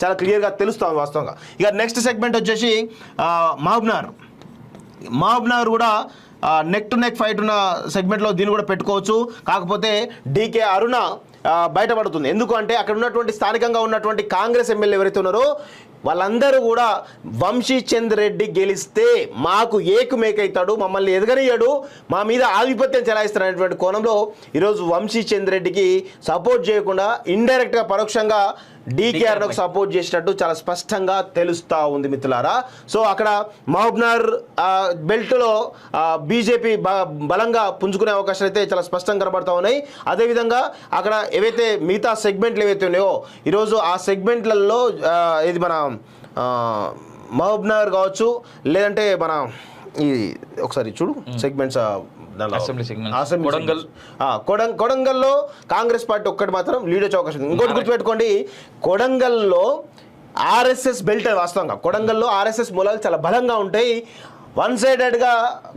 చాలా క్లియర్గా తెలుస్తుంది వాస్తవంగా. ఇక నెక్స్ట్ సెగ్మెంట్ వచ్చేసి మహబ్నార్ మహబ్నార్ కూడా నెక్ టు నెక్ ఫైట్ ఉన్న సెగ్మెంట్లో దీన్ని కూడా పెట్టుకోవచ్చు. కాకపోతే డీకే అరుణ బయటపడుతుంది. ఎందుకంటే అక్కడ ఉన్నటువంటి స్థానికంగా ఉన్నటువంటి కాంగ్రెస్ ఎమ్మెల్యే ఎవరైతే ఉన్నారో వాళ్ళందరూ కూడా వంశీచంద్ రెడ్డి గెలిస్తే మాకు ఏకుమేక అవుతాడు మమ్మల్ని ఎదగనియడు మా మీద ఆధిపత్యం చెలాయిస్తున్నటువంటి కోణంలో ఈరోజు వంశీచంద్ రెడ్డికి సపోర్ట్ చేయకుండా ఇండైరెక్ట్గా పరోక్షంగా డీకేఆర్కు సపోర్ట్ చేసినట్టు చాలా స్పష్టంగా తెలుస్తా ఉంది మిత్రులారా. సో అక్కడ మహబూబ్నగర్ ఆ, బెల్ట్లో బీజేపీ బ- బలంగా పుంజుకునే అవకాశాలు అయితే చాలా స్పష్టంగా కనబడతా ఉన్నాయి. అదేవిధంగా అక్కడ ఏవైతే మిగతా సెగ్మెంట్లు ఏవైతే ఉన్నాయో ఈరోజు ఆ సెగ్మెంట్లలో ఇది మన మహబూబ్నగర్ కావచ్చు లేదంటే మన ఈ ఒకసారి చూడు సెగ్మెంట్స్ అసెంబ్లీ కొడంగల్. కొడంగల్లో కాంగ్రెస్ పార్టీ ఒక్కటి మాత్రం లీడ్ వచ్చే అవకాశం ఉంది ఇంకోటి గుర్తుపెట్టుకోండి కొడంగల్లో ఆర్ఎస్ఎస్ బెల్ట్ వాస్తవంగా. కొడంగల్లో ఆర్ఎస్ఎస్ మూలాలు చాలా బలంగా ఉంటాయి. వన్ సైడెడ్గా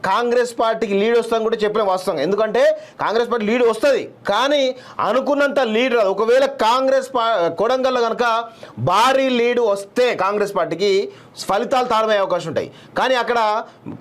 కాంగ్రెస్ పార్టీకి లీడ్ వస్తుందని కూడా చెప్పిన వాస్తవంగా. ఎందుకంటే కాంగ్రెస్ పార్టీ లీడ్ వస్తుంది. కానీ అనుకున్నంత లీడ్ రాదు. ఒకవేళ కాంగ్రెస్ పా కొడంగల్లో కనుక భారీ లీడ్ వస్తే కాంగ్రెస్ పార్టీకి ఫలితాలు తారమయ్యే అవకాశం ఉంటాయి. కానీ అక్కడ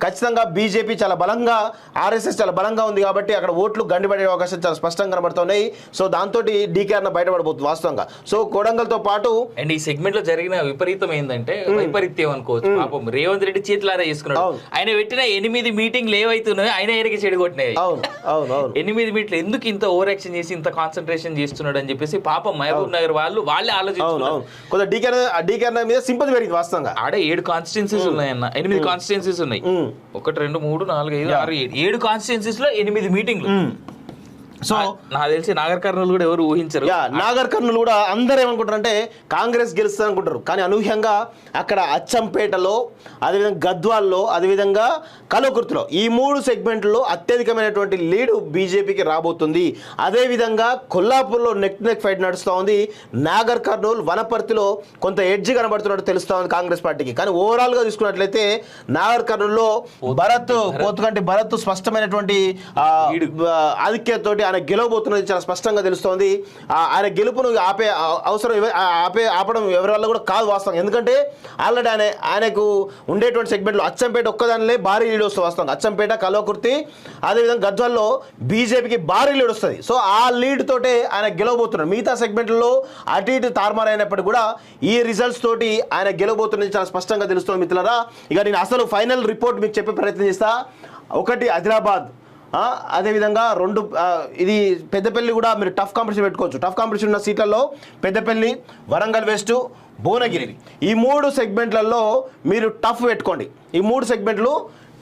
ఖచ్చితంగా బీజేపీ చాలా బలంగా ఆర్ఎస్ఎస్ చాలా బలంగా ఉంది కాబట్టి అక్కడ ఓట్లు గండిపడే అవకాశం చాలా స్పష్టంగా కనబడుతున్నాయి. సో దాంతో డీకేఆర్న బయటపడబోతుంది వాస్తవంగా. సో కొడంగల్తో పాటు అండ్ ఈ సెగ్మెంట్లో జరిగిన విపరీతం ఏంటంటే వైపరీత్యం అనుకోవచ్చు. పాపం రేవంత్ రెడ్డి చేతులారా చేసుకున్నాడు. ఆయన పెట్టిన ఎనిమిది మీటింగ్లు ఏవైతున్నాయో ఆయన ఎరిగి చెడగొట్టినాయి అవును అవును అవును. ఎనిమిది మీట్లు ఎందుకు ఇంత ఓవర్ యాక్షన్ చేసి ఇంత కాన్సన్ట్రేషన్ చేస్తున్నాడు అని చెప్పేసి పాపం మహబూబ్ నగర్ వాళ్ళు వాళ్ళే అవును కొంత డీకేఆర్ డీకేఆర్ మీద సింపతి పెరిగింది వాస్తవంగా. ఆడ ఏడు కాన్స్టిట్యున్సీస్ ఉన్నాయన్న. ఎనిమిది కాన్స్టిట్యున్సీస్ ఉన్నాయి. ఒకటి రెండు మూడు నాలుగు ఐదు ఆరు ఏడు. ఏడు కాన్స్టిట్యున్సీస్లో ఎనిమిది మీటింగ్లు సో నాకు తెలిసి నాగర్ కర్నూలు కూడా ఎవరు ఊహించరు. నాగర్ కర్నూలు కూడా అందరూ ఏమనుకుంటారంటే కాంగ్రెస్ గెలుస్తుంది అనుకుంటారు కానీ అనూహ్యంగా అక్కడ అచ్చంపేటలో అదేవిధంగా గద్వాల్లో అదేవిధంగా కలోకుర్తిలో ఈ మూడు సెగ్మెంట్లో అత్యధికమైనటువంటి లీడ్ బీజేపీకి రాబోతుంది. అదేవిధంగా కొల్లాపూర్లో నెక్ నెక్ ఫైట్ నడుస్తూ ఉంది. నాగర్ కర్నూలు వనపర్తిలో కొంత ఎడ్జ్ కనబడుతున్నట్టు తెలుస్తూ ఉంది కాంగ్రెస్ పార్టీకి. కానీ ఓవరాల్గా చూసుకున్నట్లయితే నాగర్ కర్నూలులో భరత్ పోతుకంటి భరత్. స్పష్టమైనటువంటి ఆధిక్యతతోటి ఆయన గెలవబోతున్నది చాలా స్పష్టంగా తెలుస్తోంది. ఆ, ఆయన గెలుపును ఆపే అవసరం ఆపే ఆపడం ఎవరి వల్ల కూడా కాదు వాస్తవం. ఎందుకంటే ఆల్రెడీ ఆయన ఆయనకు ఉండేటువంటి సెగ్మెంట్లో అచ్చంపేట ఒక్కదానిలే భారీ లీడ్ వస్తుంది వాస్తవం అచ్చంపేట కలవకుర్తి అదేవిధంగా గద్వాల్లో బీజేపీకి భారీ లీడ్ వస్తుంది. సో ఆ లీడ్ తోటే ఆయన గెలవబోతున్నాడు మిగతా సెగ్మెంట్లో అటు ఇటు తారుమారైనప్పటికీ కూడా ఈ రిజల్ట్స్ తోటి ఆయన గెలవబోతున్నది చాలా స్పష్టంగా తెలుస్తుంది మిత్రులరా. ఇక నేను అసలు ఫైనల్ రిపోర్ట్ మీకు చెప్పే ప్రయత్నం చేస్తా. ఒకటి ఆదిలాబాద్. అదేవిధంగా రెండు ఇది పెద్దపల్లి కూడా మీరు టఫ్ కాంపిటీషన్ పెట్టుకోవచ్చు. టఫ్ కాంపిటీషన్ ఉన్న సీట్లలో పెద్దపల్లి వరంగల్ వెస్ట్ భువనగిరి ఈ మూడు సెగ్మెంట్లలో మీరు టఫ్ పెట్టుకోండి. ఈ మూడు సెగ్మెంట్లు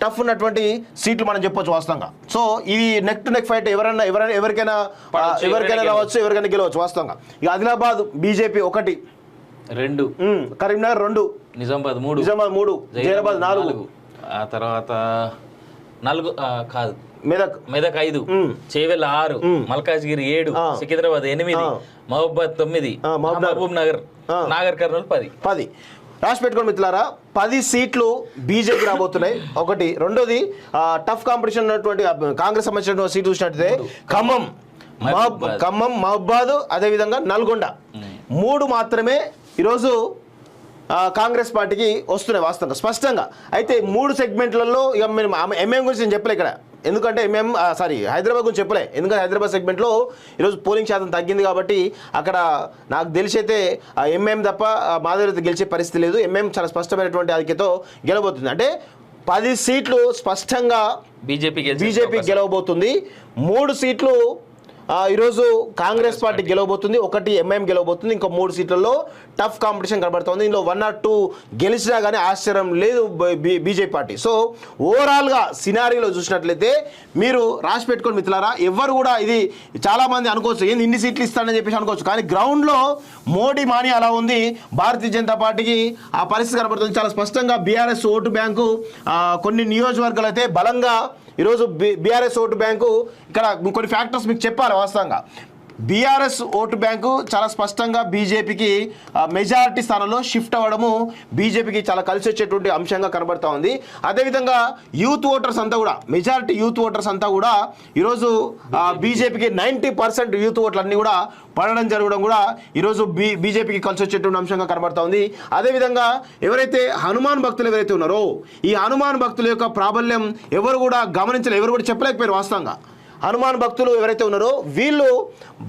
టఫ్ ఉన్నటువంటి సీట్లు మనం చెప్పొచ్చు వాస్తవంగా. సో ఇది నెక్ టు నెక్ ఫైట్ ఎవరైనా ఎవరైనా ఎవరికైనా ఎవరికైనా రావచ్చు ఎవరికైనా గెలవచ్చు వాస్తవంగా. ఇక ఆదిలాబాద్ బీజేపీ ఒకటి. రెండు. కరీంనగర్ రెండు. నిజామాబాద్ మూడు. నిజామాబాద్ మూడు జైరాబాద్ నాలుగు. ఆ తర్వాత నాలుగు కాదు. మెదక్ మెదక్ ఐదు. చేవెళ్ళ ఆరు. మల్కాజ్గిరి ఏడు. సికింద్రాబాద్ ఎనిమిది ఆ. మహబూబాద్ తొమ్మిది మహబూబ్ నగర్. నగర్ కర్నూలు పది పది రాసి పెట్టుకోండి మిత్రులారా పది సీట్లు బీజేపీ రాబోతున్నాయి ఒకటి రెండోది టఫ్ కాంపిటీషన్ ఉన్నటువంటి కాంగ్రెస్ సంబంధించిన సీట్లు చూసినట్టయితే ఖమ్మం. ఖమ్మం మహబాద్ అదేవిధంగా నల్గొండ మూడు మాత్రమే ఈరోజు కాంగ్రెస్ పార్టీకి వస్తున్నాయి వాస్తవంగా స్పష్టంగా. అయితే మూడు సెగ్మెంట్లలో ఇక మేము ఎంఎం గురించి నేను చెప్పలే ఇక్కడ. ఎందుకంటే ఎంఎం సారీ హైదరాబాద్ గురించి చెప్పలే. ఎందుకంటే హైదరాబాద్ సెగ్మెంట్లో ఈరోజు పోలింగ్ శాతం తగ్గింది కాబట్టి అక్కడ నాకు తెలిసి అయితే ఎంఎం తప్ప ఆ, మాధవి గెలిచే పరిస్థితి లేదు. ఎంఎం చాలా స్పష్టమైనటువంటి ఆధిక్యతో గెలవబోతుంది. అంటే పది సీట్లు స్పష్టంగా బీజేపీ బీజేపీ గెలవబోతుంది. మూడు సీట్లు ఈరోజు కాంగ్రెస్ పార్టీ గెలవబోతుంది ఒకటి ఎంఐఎం గెలవబోతుంది ఇంకో మూడు సీట్లలో టఫ్ కాంపిటీషన్ కనబడుతుంది. ఇందులో వన్ ఆర్ టూ గెలిచినా కానీ ఆశ్చర్యం లేదు బీజేపీ పార్టీ. సో ఓవరాల్గా సినారీలో చూసినట్లయితే మీరు రాసి పెట్టుకోండి మిత్రులారా ఎవరు కూడా ఇది చాలా మంది అనుకోవచ్చు ఏంది ఇన్ని సీట్లు ఇస్తానని చెప్పేసి అనుకోవచ్చు. కానీ గ్రౌండ్లో మోడీ మాని అలా ఉంది భారతీయ జనతా పార్టీకి ఆ పరిస్థితి కనబడుతుంది. చాలా స్పష్టంగా బీఆర్ఎస్ ఓటు బ్యాంకు కొన్ని నియోజకవర్గాలు అయితే బలంగా ఈరోజు బి బీఆర్ఎస్ ఓటు బ్యాంకు ఇక్కడ కొన్ని ఫ్యాక్టర్స్ మీకు చెప్పాలి వాస్తవంగా. బీఆర్ఎస్ ఓటు బ్యాంకు చాలా స్పష్టంగా బీజేపీకి మెజారిటీ స్థానంలో షిఫ్ట్ అవ్వడము బీజేపీకి చాలా కలిసి వచ్చేటువంటి అంశంగా కనబడతా ఉంది. అదేవిధంగా యూత్ ఓటర్స్ అంతా కూడా మెజారిటీ యూత్ ఓటర్స్ అంతా కూడా ఈరోజు బీజేపీకి నైంటీ పర్సెంట్ యూత్ ఓట్లన్నీ కూడా పడడం జరగడం కూడా ఈరోజు బీ బీజేపీకి కలిసి వచ్చేటువంటి అంశంగా కనబడతా ఉంది. అదేవిధంగా ఎవరైతే హనుమాన్ భక్తులు ఎవరైతే ఉన్నారో ఈ హనుమాన్ భక్తుల యొక్క ప్రాబల్యం ఎవరు కూడా గమనించలేదు ఎవరు కూడా చెప్పలేకపోయారు వాస్తవంగా. హనుమాన్ భక్తులు ఎవరైతే ఉన్నారో వీళ్ళు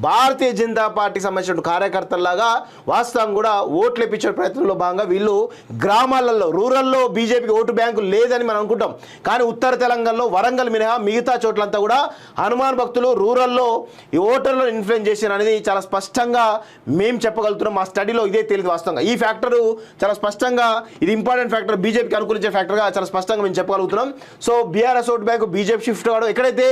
భారతీయ జనతా పార్టీకి సంబంధించిన కార్యకర్తల్లాగా వాస్తవం కూడా ఓట్లు ఇప్పించే ప్రయత్నంలో భాగంగా వీళ్ళు గ్రామాలలో రూరల్లో బీజేపీకి ఓటు బ్యాంకు లేదని మనం అనుకుంటాం. కానీ ఉత్తర తెలంగాణలో వరంగల్ మినహా మిగతా చోట్లంతా కూడా హనుమాన్ భక్తులు రూరల్లో ఈ ఓటర్లను ఇన్ఫ్లుయెన్స్ చేశారు అనేది చాలా స్పష్టంగా మేము చెప్పగలుగుతున్నాం. మా స్టడీలో ఇదే తెలియదు వాస్తవంగా. ఈ ఫ్యాక్టరు చాలా స్పష్టంగా ఇది ఇంపార్టెంట్ ఫ్యాక్టర్ బీజేపీకి అనుకూలించే ఫ్యాక్టర్గా చాలా స్పష్టంగా మేము చెప్పగలుగుతున్నాం. So BRS vote bank BJP shift కావడం ఎక్కడైతే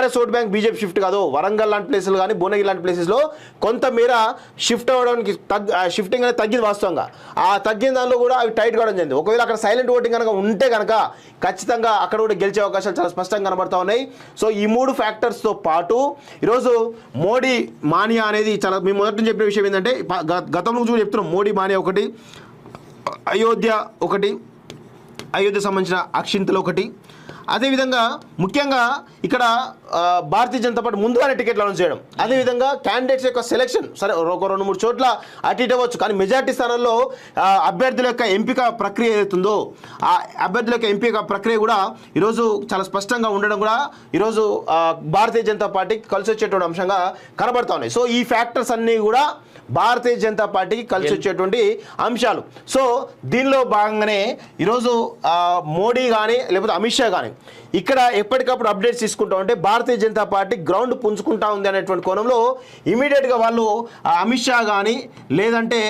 TRS vote bank BJP shift కాదు. వరంగల్ లాంటి ప్లేసులు కానీ భువనగిరి లాంటి ప్లేసెస్లో కొంతమేర షిఫ్ట్ అవ్వడానికి తగ్గ షిఫ్టింగ్ అనేది తగ్గింది వాస్తవంగా. ఆ తగ్గిన దానిలో కూడా అవి టైట్ కావడం జరిగింది. ఒకవేళ అక్కడ సైలెంట్ ఓటింగ్ కనుక ఉంటే కనుక ఖచ్చితంగా అక్కడ కూడా గెలిచే అవకాశాలు చాలా స్పష్టంగా కనబడతా ఉన్నాయి. సో ఈ మూడు ఫ్యాక్టర్స్తో పాటు ఈరోజు మోడీ మానియా అనేది చాలా మేము మొదటి చెప్పిన విషయం ఏంటంటే గ- గతంలో నుంచి చెప్తున్నాం. మోడీ మానియా ఒకటి అయోధ్య ఒకటి అయోధ్య సంబంధించిన అక్షింతలు ఒకటి అదేవిధంగా ముఖ్యంగా ఇక్కడ భారతీయ జనతా పార్టీ ముందుగానే టికెట్లు అనౌన్స్ చేయడం. అదేవిధంగా క్యాండిడేట్స్ యొక్క సెలెక్షన్ సరే ఒక రెండు మూడు చోట్ల అటు ఇటు అవ్వచ్చు కానీ మెజార్టీ స్థానాల్లో అభ్యర్థుల యొక్క ఎంపిక ప్రక్రియ ఏదైతుందో ఆ అభ్యర్థుల యొక్క ఎంపిక ప్రక్రియ కూడా ఈరోజు చాలా స్పష్టంగా ఉండడం కూడా ఈరోజు భారతీయ జనతా పార్టీకి కలిసి వచ్చేటువంటి అంశంగా కనబడతా ఉన్నాయి. సో ఈ ఫ్యాక్టర్స్ అన్నీ కూడా భారతీయ జనతా పార్టీకి కలిసి వచ్చేటువంటి అంశాలు. సో దీనిలో భాగంగానే ఈరోజు మోడీ కానీ లేకపోతే అమిత్ షా కానీ ఇక్కడ ఎప్పటికప్పుడు అప్డేట్స్ తీసుకుంటా ఉంటే భారతీయ జనతా పార్టీ గ్రౌండ్ పుంజుకుంటా ఉంది అనేటువంటి కోణంలో ఇమీడియట్గా వాళ్ళు అమిత్ షా కానీ లేదంటే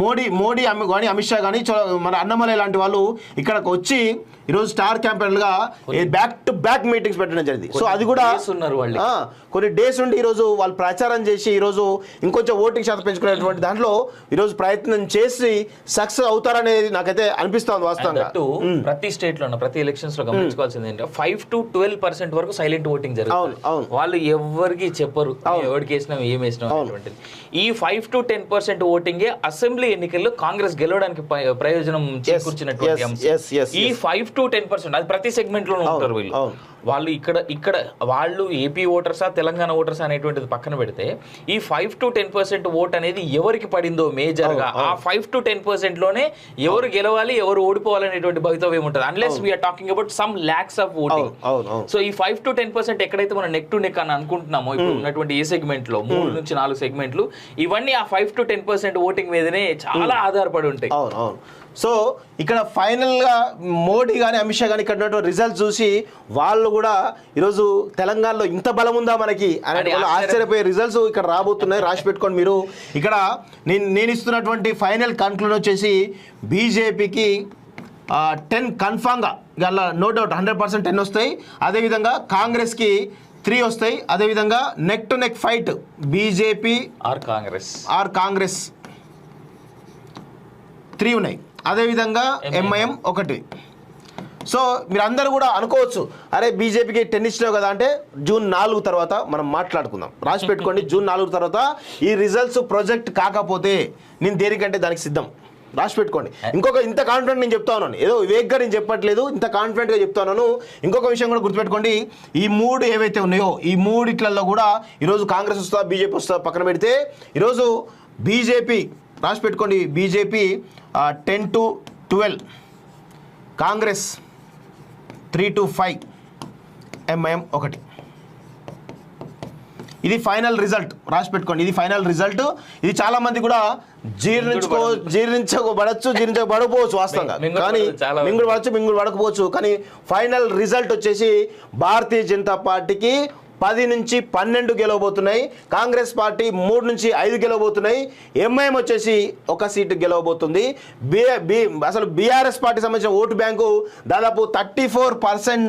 మోడీ మోడీ అమి కానీ అమిత్ షా కానీ మన అన్నమలై లాంటి వాళ్ళు ఇక్కడికి వచ్చి ఈరోజు స్టార్ క్యాంపెయిన్లుగా బ్యాక్ టు బ్యాక్ మీటింగ్స్ పెట్టడం జరిగింది. సో అది కూడా కొన్ని డేస్ ఉండి ఈరోజు వాళ్ళు ప్రచారం చేసి ఈరోజు ఇంకొంచెం ఓటింగ్ శాతం పెంచుకునేటువంటి దాంట్లో ఈరోజు ప్రయత్నం చేసి సక్సెస్ అవుతారనేది నాకైతే అనిపిస్తుంది వాస్తవంగా. ప్రతి స్టేట్లో ప్రతి ఎలక్షన్స్లో గమనించుకోవాల్సింది ఏంటంటే ఫైవ్ టు ట్వెల్వ్ పర్సెంట్ వరకు సైలెంట్ ఓటింగ్ జరుగుతుంది. అవును. వాళ్ళు ఎవరికి చెప్పరు ఎవరికి వేసినాం ఏం వేసినాం ఈ ఫైవ్ టు టెన్ పర్సెంట్ ఓటింగే అసెంబ్లీ ఎన్నికల్లో కాంగ్రెస్ గెలవడానికి ప్రయోజనం చేకూర్చినటువంటి ఈ ఫైవ్ టు టెన్ పర్సెంట్ అది ప్రతి సెగ్మెంట్లో ఉంటారు వీళ్ళు. వాళ్ళు ఇక్కడ ఇక్కడ వాళ్ళు ఏపీ ఓటర్సా తెలంగాణ ఓటర్సా అనేటువంటిది పక్కన పెడితే ఈ five to ten percent vote అనేది ఎవరికి పడిందో మేజర్గా ఆ ఫైవ్ టు టెన్ పర్సెంట్లోనే ఎవరు గెలవాలి ఎవరు ఓడిపోవాలి అనేటువంటి భవితవ్యం ఉంటుంది. Unless we're talking about some lakhs of voting so ఈ ఫైవ్ టు టెన్ పర్సెంట్ ఎక్కడైతే మనం నెక్ టు నెక్ అని అనుకుంటున్నామో ఇప్పుడు ఉన్నటువంటి ఏ సెగ్మెంట్లో మూడు నుంచి నాలుగు సెగ్మెంట్లు ఇవన్నీ ఆ five to ten percent voting మీదనే చాలా ఆధారపడి ఉంటాయి. సో ఇక్కడ ఫైనల్గా మోడీ కానీ అమిత్ షా కానీ ఇక్కడ ఉన్నటువంటి రిజల్ట్ చూసి వాళ్ళు కూడా ఈరోజు తెలంగాణలో ఇంత బలం ఉందా మనకి అనే ఆశ్చర్యపోయే రిజల్ట్స్ ఇక్కడ రాబోతున్నాయి. రాసి పెట్టుకోండి మీరు ఇక్కడ నేను నేను ఇస్తున్నటువంటి ఫైనల్ కన్క్లూడ్ వచ్చేసి బీజేపీకి టెన్ కన్ఫామ్గా అలా no doubt hundred percent ten వస్తాయి. అదేవిధంగా కాంగ్రెస్కి త్రీ వస్తాయి. అదేవిధంగా neck to neck fight BJP or Congress. Or Congress. Three ఉన్నాయి. అదేవిధంగా ఎంఐఎం ఒకటి. సో మీరు అందరూ కూడా అనుకోవచ్చు అరే బీజేపీకి టెన్ ఇచ్చినావు కదా అంటే జూన్ నాలుగు తర్వాత మనం మాట్లాడుకుందాం. రాసి పెట్టుకోండి జూన్ నాలుగు తర్వాత ఈ రిజల్ట్స్ ప్రొజెక్ట్ కాకపోతే నేను దేనికంటే దానికి సిద్ధం? రాసి పెట్టుకోండి. ఇంకొక ఇంత కాన్ఫిడెంట్ నేను చెప్తా ఉన్నాను. ఏదో వేగ్గా నేను చెప్పట్లేదు ఇంత కాన్ఫిడెంట్గా చెప్తా ఉన్నాను. ఇంకొక విషయం కూడా గుర్తుపెట్టుకోండి. ఈ మూడు ఏవైతే ఉన్నాయో ఈ మూడిట్లలో కూడా ఈరోజు కాంగ్రెస్ వస్తుందా బీజేపీ వస్తుందా పక్కన పెడితే ఈరోజు బీజేపీ రాసి పెట్టుకోండి BJP ten to twelve. Congress three to five. MIM ఒకటి. ఇది ఫైనల్ రిజల్ట్. రాసి పెట్టుకోండి ఇది ఫైనల్ రిజల్ట్. ఇది చాలా మంది కూడా జీర్ణించుకో జీర్ణించబడచ్చు జీర్ణించబడకపోవచ్చు వాస్తవంగా. కానీ మింగుడు పడచ్చు మింగుడు పడకపోవచ్చు. కానీ ఫైనల్ రిజల్ట్ వచ్చేసి భారతీయ జనతా పార్టీకి పది నుంచి పన్నెండు గెలవబోతున్నాయి. కాంగ్రెస్ పార్టీ మూడు నుంచి ఐదు గెలవబోతున్నాయి. ఎంఐఎం వచ్చేసి ఒక సీటు గెలవబోతుంది. బి అసలు బీఆర్ఎస్ పార్టీ సంబంధించిన ఓటు బ్యాంకు దాదాపు థర్టీ ఫోర్ పర్సెంట్